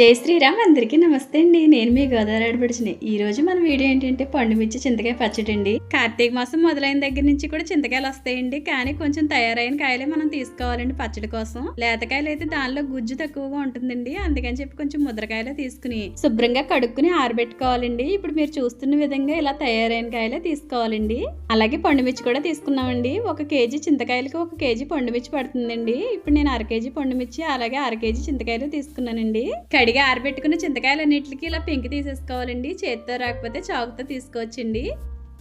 జై శ్రీరామ్ అందరికీ నమస్తే అండి. నేను మీ గోదావరి ఆడపడిచిన ఈ రోజు మన వీడియో ఏంటంటే పండు మిర్చి చింతకాయ పచ్చడి అండి. కార్తీక మాసం మొదలైన దగ్గర నుంచి కూడా చింతకాయలు వస్తాయండి. కానీ కొంచెం తయారైన కాయలే మనం తీసుకోవాలండి పచ్చడి కోసం. లేతకాయలు అయితే దానిలో గుజ్జు తక్కువగా ఉంటుందండి. అందుకని చెప్పి కొంచెం ముద్రకాయలే తీసుకుని శుభ్రంగా కడుక్కుని ఆరబెట్టుకోవాలండి. ఇప్పుడు మీరు చూస్తున్న విధంగా ఇలా తయారైన కాయలే తీసుకోవాలండి. అలాగే పండు మిర్చి కూడా తీసుకున్నామండి. ఒక కేజీ చింతకాయలకి ఒక కేజీ పండు మిర్చి పడుతుందండి. ఇప్పుడు నేను అర కేజీ పండు మిర్చి అలాగే అర కేజీ చింతకాయలు తీసుకున్నానండి. కడిగి ఆరబెట్టుకున్న చింతకాయలన్నిటికి ఇలా పెంకు తీసేసుకోవాలండి. చేతితో రాకపోతే చాకుతో తీసుకోవచ్చండి.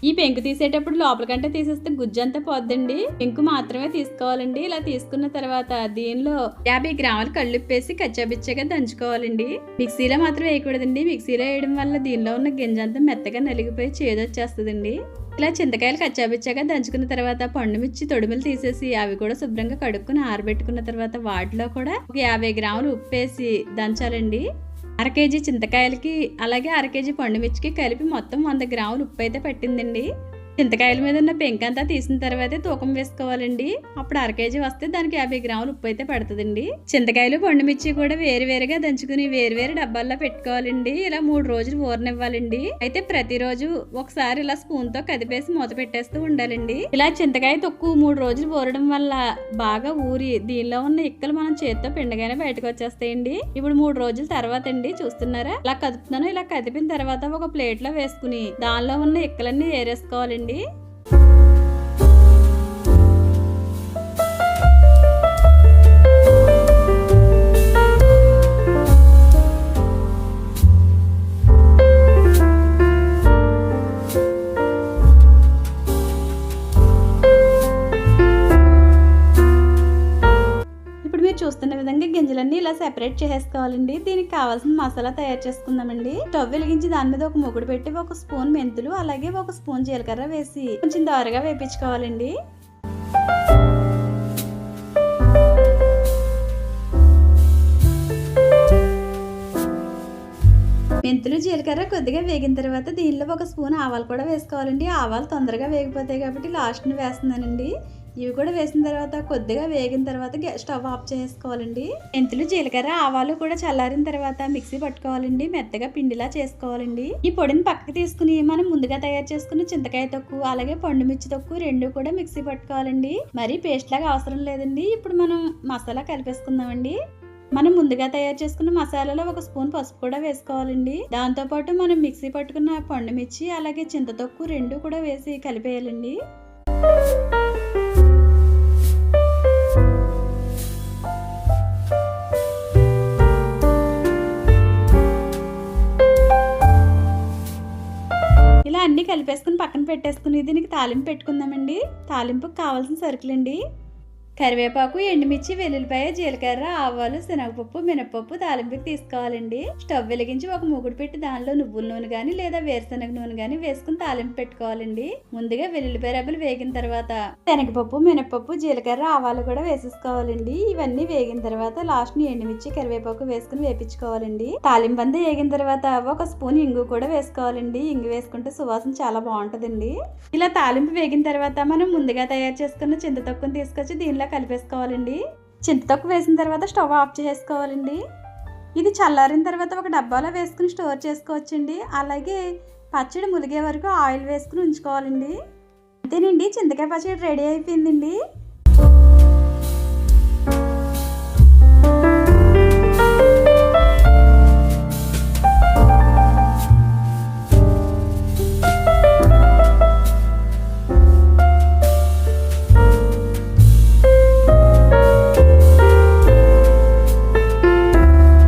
ఈ పెంకు తీసేటప్పుడు లోపలికంటే తీసేస్తే గుజ్జంతా పోద్దండి. పెంకు మాత్రమే తీసుకోవాలండి. ఇలా తీసుకున్న తర్వాత దీనిలో యాభై గ్రాములు కళ్ళుప్పేసి కచ్చాబిచ్చగా దంచుకోవాలండి. మిక్సీలో మాత్రం వేయకూడదండి. మిక్సీలో వేయడం వల్ల దీనిలో ఉన్న గింజ అంతా మెత్తగా నలిగిపోయి చేదొచ్చేస్తుందండి. ఇలా చింతకాయలు కచ్చాబిచ్చాగా దంచుకున్న తర్వాత పండుమిర్చి తొడుములు తీసేసి అవి కూడా శుభ్రంగా కడుక్కుని ఆరబెట్టుకున్న తర్వాత వాటిలో కూడా ఒక యాభై గ్రాములు ఉప్పేసి దంచాలండి. అర కేజీ చింతకాయలకి అలాగే అర కేజీ పండుమిర్చికి కలిపి మొత్తం వంద గ్రాములు ఉప్పు అయితే పెట్టిందండి. చింతకాయల మీద ఉన్న పెంకంతా తీసిన తర్వాతే తూకం వేసుకోవాలండి. అప్పుడు అర కేజీ వస్తే దానికి యాభై గ్రాములు ఉప్పు అయితే పడుతుందండి. చింతకాయలు పండుమిర్చి కూడా వేరు వేరుగా దంచుకుని వేరు వేరు డబ్బాల్లో పెట్టుకోవాలండి. ఇలా మూడు రోజులు ఊరనివ్వాలండి. అయితే ప్రతిరోజు ఒకసారి ఇలా స్పూన్తో కదిపేసి మూత పెట్టేస్తూ ఉండాలండి. ఇలా చింతకాయ తొక్కు మూడు రోజులు ఊరడం వల్ల బాగా ఊరి దీనిలో ఉన్న ఇక్కలు మనం చేత్తో పిండగానే బయటకు వచ్చేస్తాయండి. ఇప్పుడు మూడు రోజుల తర్వాత అండి చూస్తున్నారా? ఇలా కదుపుతున్నాను. ఇలా కదిపిన తర్వాత ఒక ప్లేట్లో వేసుకుని దానిలో ఉన్న ఇక్కలన్నీ ఏరేసుకోవాలండి. అండి thank you చూస్తున్న విధంగా గింజలన్నీ ఇలా సెపరేట్ చేసేసుకోవాలండి. దీనికి కావాల్సిన మసాలా తయారు చేసుకుందామండి. స్టవ్ వెలిగించి దాని మీద ఒక ముగ్గుడు పెట్టి ఒక స్పూన్ మెంతులు అలాగే ఒక స్పూన్ జీలకర్ర వేసి కొంచెం దోరగా వేపించుకోవాలండి. మెంతులు జీలకర్ర కొద్దిగా వేగిన తర్వాత దీనిలో ఒక స్పూన్ ఆవాలు కూడా వేసుకోవాలండి. ఆవాలు తొందరగా వేగిపోతాయి కాబట్టి లాస్ట్ని వేస్తున్నానండి. ఇవి కూడా వేసిన తర్వాత కొద్దిగా వేగిన తర్వాత స్టవ్ ఆఫ్ చేసుకోవాలండి. మెంతులు జీలకర్ర ఆవాలు కూడా చల్లారిన తర్వాత మిక్సీ పట్టుకోవాలండి. మెత్తగా పిండిలా చేసుకోవాలండి. ఈ పొడిని పక్కకి తీసుకుని మనం ముందుగా తయారు చేసుకున్న చింతకాయ తొక్కు అలాగే పండు మిర్చి తొక్కు రెండు కూడా మిక్సీ పట్టుకోవాలండి. మరి పేస్ట్ లాగా అవసరం లేదండి. ఇప్పుడు మనం మసాలా కలిపేసుకుందామండి. మనం ముందుగా తయారు చేసుకున్న మసాలాలో ఒక స్పూన్ పసుపు కూడా వేసుకోవాలండి. దాంతో పాటు మనం మిక్సీ పట్టుకున్న పండు మిర్చి అలాగే చింతతొక్కు రెండు కూడా వేసి కలిపేయాలండి. ఇలా అన్నీ కలిపేసుకుని పక్కన పెట్టేసుకుని దీనికి తాలింపు పెట్టుకుందామండి. తాలింపుకి కావాల్సిన సరుకులండి. కరివేపాకు ఎండుమిర్చి వెల్లుల్లిపాయ జీలకర్ర ఆవాలు శనగపప్పు మినపప్పు తాలింపుకి తీసుకోవాలండి. స్టవ్ వెలిగించి ఒక మూగుడు పెట్టి దానిలో నువ్వుల నూనె కానీ లేదా వేరుశనగ నూనె కానీ వేసుకుని తాలింపు పెట్టుకోవాలండి. ముందుగా వెల్లుల్లిపాయ రెబ్బలు వేగిన తర్వాత శనగపప్పు మినపప్పు జీలకర్ర ఆవాలు కూడా వేసేసుకోవాలండి. ఇవన్నీ వేగిన తర్వాత లాస్ట్ని ఎండుమిర్చి కరివేపాకు వేసుకుని వేపించుకోవాలండి. తాలింపు అంతా వేగిన తర్వాత ఒక స్పూన్ ఇంగు కూడా వేసుకోవాలండి. ఇంగు వేసుకుంటే సువాసన చాలా బాగుంటుందండి. ఇలా తాలింపు వేగిన తర్వాత మనం ముందుగా తయారు చేసుకున్న చింతతొక్కుని తీసుకొచ్చి దీనిలో కలిపేసుకోవాలండి. చింతతొక్కు వేసిన తర్వాత స్టవ్ ఆఫ్ చేసుకోవాలండి ఇది చల్లారిన తర్వాత ఒక డబ్బాలో వేసుకుని స్టోర్ చేసుకోవచ్చండి. అలాగే పచ్చడి ములిగే వరకు ఆయిల్ వేసుకుని ఉంచుకోవాలండి. అంతేనండి చింతకాయ పచ్చడి రెడీ అయిపోయిందండి.